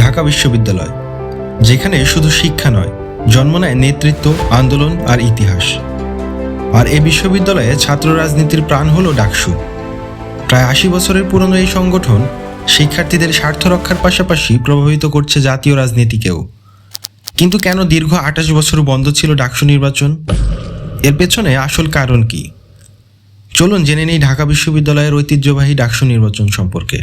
ঢাকা বিশ্ববিদ্যালয়, যেখানে শুধু শিক্ষা নয়, জন্ম নেয় নেতৃত্ব, আন্দোলন আর ইতিহাস। আর এ বিশ্ববিদ্যালয়ে ছাত্র রাজনীতির প্রাণ হলো ডাকসু। প্রায় আশি বছরের পুরনো এই সংগঠন শিক্ষার্থীদের স্বার্থ রক্ষার পাশাপাশি প্রভাবিত করছে জাতীয় রাজনীতিকেও। কিন্তু কেন দীর্ঘ আঠাশ বছর বন্ধ ছিল ডাকসু নির্বাচন? এর পেছনে আসল কারণ কি? চলুন জেনে নেই ঢাকা বিশ্ববিদ্যালয়ের ঐতিহ্যবাহী ডাকসু নির্বাচন সম্পর্কে।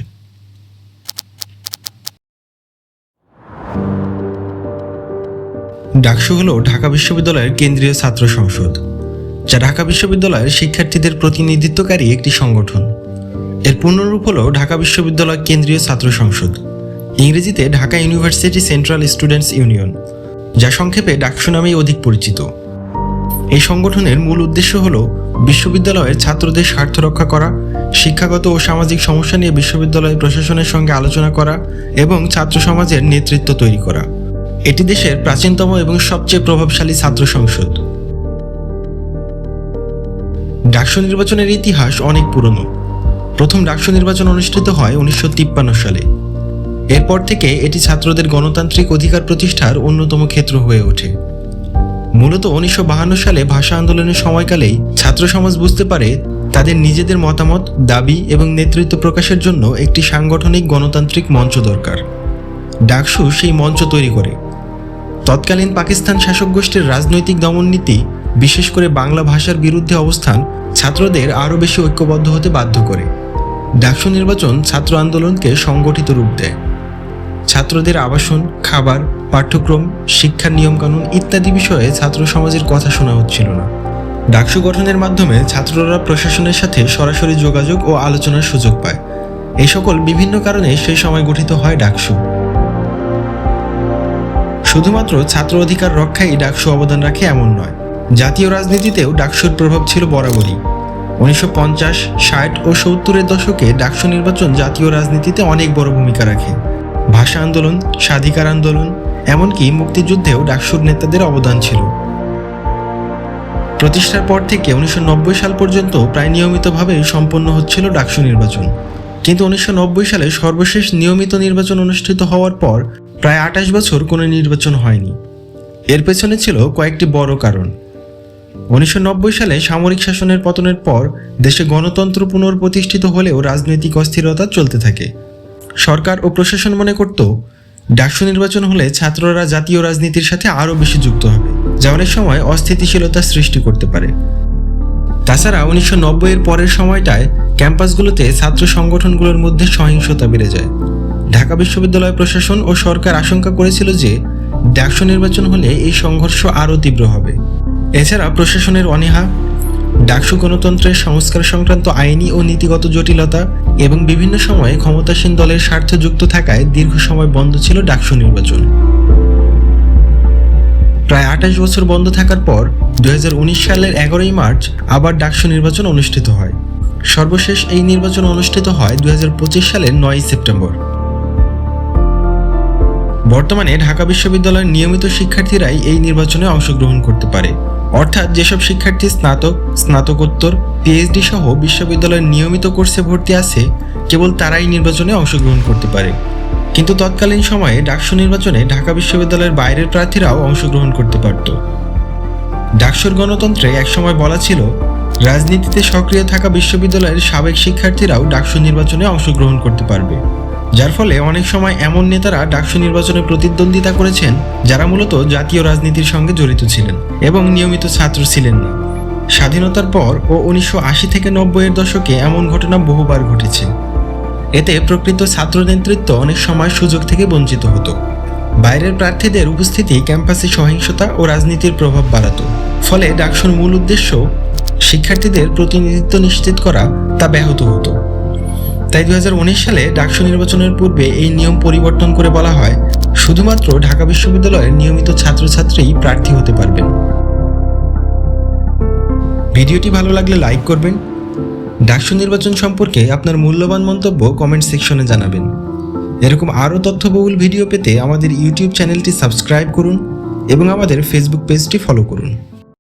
ডাকসু হল ঢাকা বিশ্ববিদ্যালয়ের কেন্দ্রীয় ছাত্র সংসদ, যা ঢাকা বিশ্ববিদ্যালয়ের শিক্ষার্থীদের প্রতিনিধিত্বকারী একটি সংগঠন। এর পূর্ণরূপ হল ঢাকা বিশ্ববিদ্যালয় কেন্দ্রীয় ছাত্র সংসদ, ইংরেজিতে Dhaka university central students union, যা সংক্ষেপে ডাকসু নামেই অধিক পরিচিত। এই সংগঠনের মূল উদ্দেশ্য হল বিশ্ববিদ্যালয়ের ছাত্রদের স্বার্থ রক্ষা করা, শিক্ষাগত ও সামাজিক সমস্যা নিয়ে বিশ্ববিদ্যালয় প্রশাসনের সঙ্গে আলোচনা করা এবং ছাত্র সমাজের নেতৃত্ব তৈরি করা। এটি দেশের প্রাচীনতম এবং সবচেয়ে প্রভাবশালী ছাত্র সংসদ। ডাকসু নির্বাচনের ইতিহাস অনেক পুরনো। প্রথম ডাকসু নির্বাচন অনুষ্ঠিত হয় উনিশশো তিপ্পান্ন সালে। এরপর থেকে এটি ছাত্রদের গণতান্ত্রিক অধিকার প্রতিষ্ঠার অন্যতম ক্ষেত্র হয়ে ওঠে। মূলত উনিশশো সালে ভাষা আন্দোলনের সময়কালেই ছাত্র সমাজ বুঝতে পারে তাদের নিজেদের মতামত, দাবি এবং নেতৃত্ব প্রকাশের জন্য একটি সাংগঠনিক গণতান্ত্রিক মঞ্চ দরকার। ডাকসু সেই মঞ্চ তৈরি করে। তৎকালীন পাকিস্তান শাসক গোষ্ঠীর রাজনৈতিক দমননীতি, বিশেষ করে বাংলা ভাষার বিরুদ্ধে অবস্থান, ছাত্রদের আরও বেশি ঐক্যবদ্ধ হতে বাধ্য করে। ডাকসু নির্বাচন ছাত্র আন্দোলনকে সংগঠিত রূপ দেয়। ছাত্রদের আবাসন, খাবার, পাঠ্যক্রম, শিক্ষার নিয়মকানুন ইত্যাদি বিষয়ে ছাত্র সমাজের কথা শোনা হচ্ছিল না। ডাকসু গঠনের মাধ্যমে ছাত্ররা প্রশাসনের সাথে সরাসরি যোগাযোগ ও আলোচনার সুযোগ পায়। এই সকল বিভিন্ন কারণে সেই সময় গঠিত হয় ডাকসু। শুধুমাত্র ছাত্র অধিকার রক্ষায় ডাকসু অবদান রাখে এমন নয়। জাতীয় রাজনীতিতেও ডাকসুর প্রভাব ছিল বরাবরই। উনিশশো পঞ্চাশ, ষাট ও সত্তরের দশকে ডাকসু নির্বাচন জাতীয় রাজনীতিতে অনেক বড় ভূমিকা রাখে। ভাষা আন্দোলন, স্বাধিকার আন্দোলন, এমনকি মুক্তিযুদ্ধেও ডাকসুর নেতাদের অবদান ছিল। প্রতিষ্ঠার পর থেকে উনিশশো নব্বই সাল পর্যন্ত প্রায় নিয়মিতভাবে সম্পন্ন হচ্ছিল ডাকসু নির্বাচন। কিন্তু উনিশশো নব্বই সালে সর্বশেষ নিয়মিত নির্বাচন অনুষ্ঠিত হওয়ার পর প্রায় আঠাশ বছর কোনো নির্বাচন হয়নি। এর পেছনে ছিল কয়েকটি বড় কারণ। উনিশশো নব্বই সালে সামরিক শাসনের পতনের পর দেশে গণতন্ত্র পুনর্প্রতিষ্ঠিত হলেও রাজনৈতিক অস্থিরতা চলতে থাকে। সরকার ও প্রশাসন মনে করত, ডাকসু নির্বাচন হলে ছাত্ররা জাতীয় রাজনীতির সাথে আরও বেশি যুক্ত হবে, যা অনেক সময় অস্থিতিশীলতা সৃষ্টি করতে পারে। তাছাড়া উনিশশো নব্বই এর পরের সময়টায় ক্যাম্পাসগুলোতে ছাত্র সংগঠনগুলোর মধ্যে সহিংসতা বেড়ে যায়। ঢাকা বিশ্ববিদ্যালয় প্রশাসন ও সরকার আশঙ্কা করেছিল যে ডাকসু নির্বাচন হলে এই সংঘর্ষ আরও তীব্র হবে। এছাড়া প্রশাসনের অনীহা, ডাকসু গণতন্ত্রের সংস্কার সংক্রান্ত আইনি ও নীতিগত জটিলতা এবং বিভিন্ন সময়ে ক্ষমতাসীন দলের স্বার্থ যুক্ত থাকায় দীর্ঘ সময় বন্ধ ছিল ডাকসু নির্বাচন। প্রায় আঠাশ বছর বন্ধ থাকার পর দু হাজার উনিশ সালের এগারোই মার্চ আবার ডাকসু নির্বাচন অনুষ্ঠিত হয়। সর্বশেষ এই নির্বাচন অনুষ্ঠিত হয় দুই হাজার পঁচিশ সালের নয় সেপ্টেম্বর। বর্তমানে ঢাকা বিশ্ববিদ্যালয়ের নিয়মিত শিক্ষার্থীরাই এই নির্বাচনে অংশগ্রহণ করতে পারে। অর্থাৎ যেসব শিক্ষার্থী স্নাতক, স্নাতকোত্তর পিএইচডি সহ বিশ্ববিদ্যালয়ের নিয়মিত কোর্সে ভর্তি আছে, কেবল তারাই নির্বাচনে অংশগ্রহণ করতে পারে। কিন্তু তৎকালীন সময়ে ডাকসু নির্বাচনে ঢাকা বিশ্ববিদ্যালয়ের বাইরের প্রার্থীরাও অংশগ্রহণ করতে পারত। ডাকসুর গণতন্ত্রে একসময় বলা ছিল, রাজনীতিতে সক্রিয় থাকা বিশ্ববিদ্যালয়ের সাবেক শিক্ষার্থীরাও ডাকসু নির্বাচনে অংশগ্রহণ করতে পারবে। যার ফলে অনেক সময় এমন নেতারা ডাকসু নির্বাচনে প্রতিদ্বন্দ্বিতা করেছেন, যারা মূলত জাতীয় রাজনীতির সঙ্গে জড়িত ছিলেন এবং নিয়মিত ছাত্র ছিলেন না। স্বাধীনতার পর ও উনিশশো আশি থেকে নব্বইয়ের দশকে এমন ঘটনা বহুবার ঘটেছে। এতে প্রকৃত ছাত্র নেতৃত্ব অনেক সময় সুযোগ থেকে বঞ্চিত হতো। বাইরের প্রার্থীদের উপস্থিতি, ক্যাম্পাসে সহিংসতা ও রাজনীতির প্রভাব বাড়াত। ফলে ডাকসুর মূল উদ্দেশ্য শিক্ষার্থীদের প্রতিনিধিত্ব নিশ্চিত করা তা ব্যাহত হতো। তাই দু হাজার উনিশ সালে ডাকসু নির্বাচনের পূর্বে এই নিয়ম পরিবর্তন করে বলা হয়, শুধুমাত্র ঢাকা বিশ্ববিদ্যালয়ের নিয়মিত ছাত্রছাত্রীই প্রার্থী হতে পারবেন। ভিডিওটি ভালো লাগলে লাইক করবেন। ডাকসু নির্বাচন সম্পর্কে আপনার মূল্যবান মন্তব্য কমেন্ট সেকশনে জানাবেন। এরকম আরও তথ্যবহুল ভিডিও পেতে আমাদের ইউটিউব চ্যানেলটি সাবস্ক্রাইব করুন এবং আমাদের ফেসবুক পেজটি ফলো করুন।